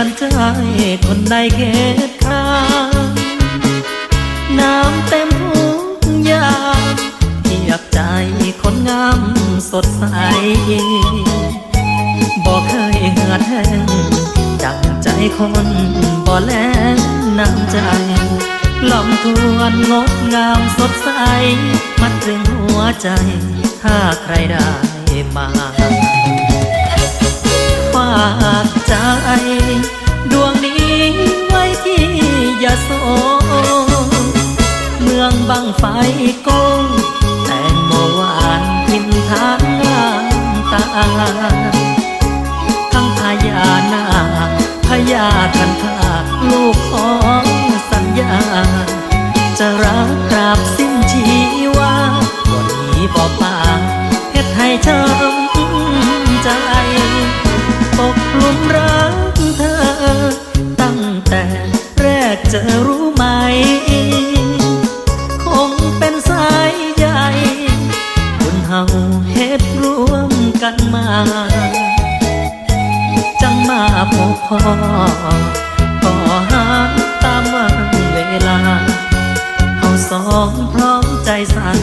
อนใจคนใดเกตข้างน้ำเต็มทุกอย่างเทียบใจคนงามสดใสบอกเคยเหือดแห้งจังใจคนบ่แลน้ำใจลำทวนงดงามสดใส มัดถึงหัวใจ ถ้าใครได้มาฝาก ใจ ดวงนี้ไว้ที่ยาโส เมืองบังไฟกงแต่งโมหวานทิมทางงามตาทั้งพญานาพญาคันคาลูกของสัญญา จะรักตราบสิ้นชีวาวันนี้บอกป่าเฮ็ดให้ช้ำใจ หลุมรักเธอ ตั้งแต่แรกเจะรู้ไหม คงเป็นสายใยคุณเฮาเฮ็ดร่วมกันมา จังมาพบพ่อก็หาตามวันเวลาเอาสองพร้อมใจสัญ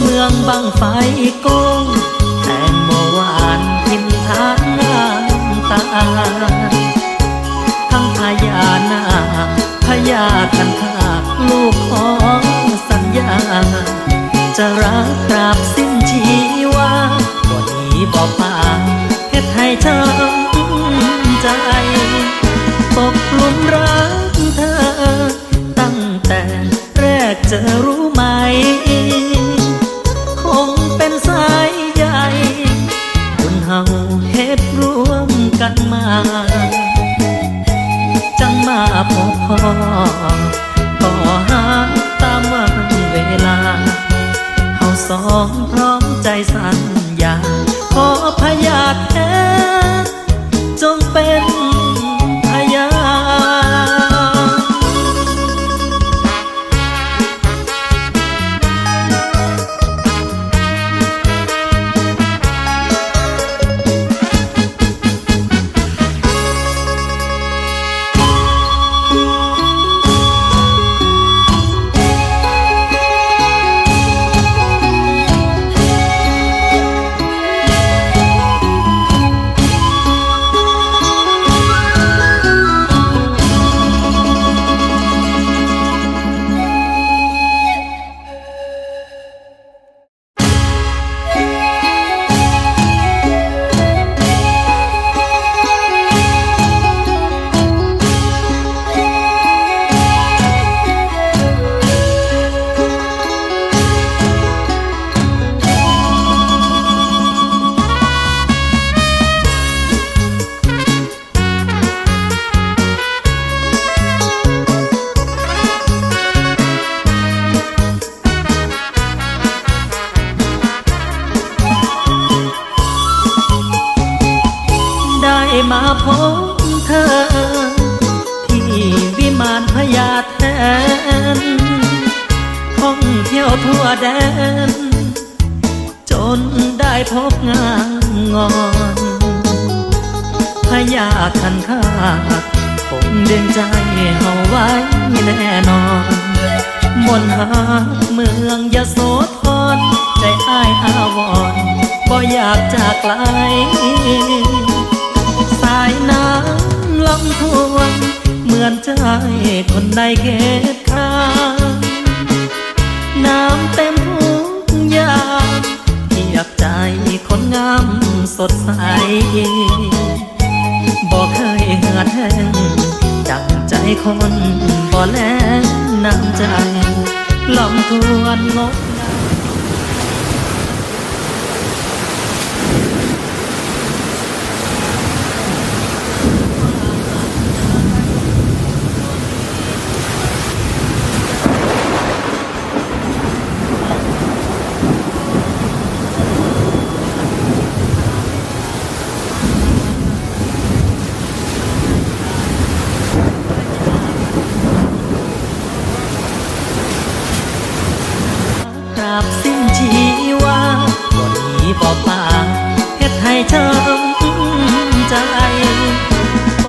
เมืองบังไฟกงแต่งโมหวานทิมทางงามตาทั้งพญานาพญาคันคาลูกของสัญญา จะรักตราบสิ้นชีวาวันนี้บอกป่าเฮ็ดให้ช้ำใจตกหลุมรักเธอ ตั้งแต่แรกเจะรู้ พบพ่อก็หาตามวันเวลาเฮาสองพร้อมใจสัญญาขอพยาแมาพบเธอ ที่วิมานพญาแทนท่องเที่ยวทั่วแดน จนได้พบงานงอนพญาคันคากคงดึงใจเฮาไว้แน่นอนมนหาเมืองยโสธรใจอ้ายอาวรณ์บ่อยากจากไกลายน้ำลำทวน เหมือนใจคนใดเกตขางน้ำเต็มทุกยางเทียบใจคนงามสดใสบอกเคยเหือดแห้งจังใจคนบ่แลน้ำใจลำทวนงด